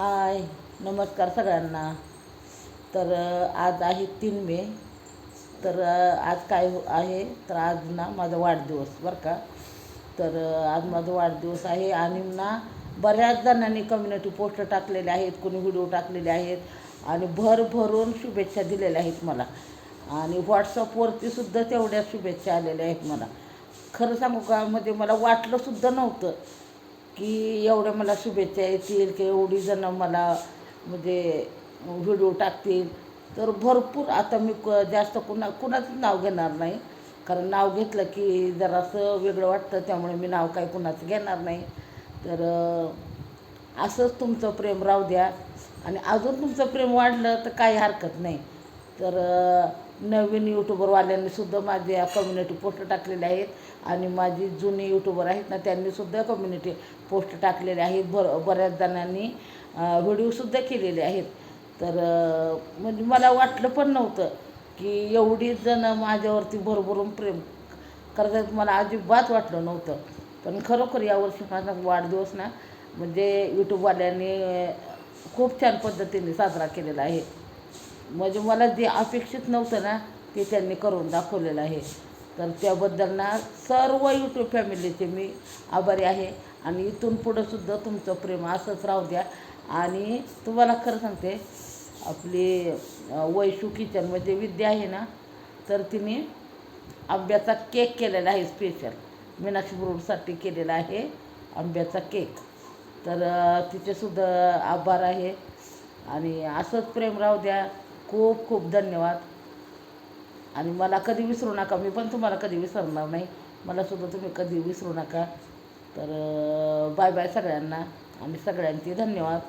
हाय नमस्कार सगळ्यांना. तर आज आहे तीन मे. तर आज काय हो- आहे? तर आज ना माझा वाढदिवस बरं का? तर आज माझा वाढदिवस आहे आणि ना बऱ्याच जणांनी कम्युनिटी पोस्टर टाकलेले आहेत कोणी व्हिडिओ टाकलेले आहेत आणि भर भरून शुभेच्छा दिलेल्या आहेत मला. आणि व्हॉट्सअपवरती सुद्धा तेवढ्या शुभेच्छा आलेल्या आहेत मला. खरं सांगू का? म्हणजे मला वाटलंसुद्धा नव्हतं की एवढ्या मला शुभेच्छा येतील की एवढी जणं मला म्हणजे व्हिडिओ टाकतील. तर भरपूर आता मी क जास्त कुणा कुणाचंच नाव घेणार नाही. कारण नाव घेतलं की जरासं वेगळं वाटतं त्यामुळे मी नाव काही कुणाचं घेणार नाही. तर असंच तुमचं प्रेम राहू द्या. आणि अजून तुमचं प्रेम वाढलं तर काही हरकत नाही. तर नवीन यूट्यूबरवाल्यांनी सुद्धा माझ्या कम्युनिटी पोस्ट टाकलेले आहेत. आणि माझी जुनी यूट्यूबर आहेत ना त्यांनीसुद्धा कम्युनिटी पोस्ट टाकलेले आहेत. भर बऱ्याच जणांनी व्हिडिओसुद्धा केलेले आहेत. तर म्हणजे मला वाटलं पण नव्हतं की एवढी जणं माझ्यावरती भरभरून प्रेम करतात. मला अजिबात वाटलं नव्हतं. पण खरोखर यावर्षी माझा वाढदिवस ना म्हणजे यूट्यूबवाल्यांनी खूप छान पद्धतीने साजरा केलेला आहे. म्हणजे मला जे अपेक्षित नव्हतं ना ते त्यांनी करून दाखवलेलं आहे. तर त्याबद्दल ना सर्व यूट्यूब फॅमिलीचे मी आभारी आहे. आणि इथून पुढं सुद्धा तुमचं प्रेम असंच राहू द्या. आणि तुम्हाला खरं सांगते आपली वैशू किचनमध्ये विद्या आहे ना तर तिने आंब्याचा केक केलेला आहे स्पेशल मीनाक्षी ब्रोडसाठी केलेला आहे आंब्याचा केक. तर तिचेसुद्धा आभार आहे. आणि असंच प्रेम राहू द्या. खूप खूप धन्यवाद. आणि मला कधी विसरू नका मी पण तुम्हाला कधी विसरणार नाही. मला सुद्धा तुम्ही कधी विसरू नका. तर बाय बाय सगळ्यांना. आणि सगळ्यांचे धन्यवाद.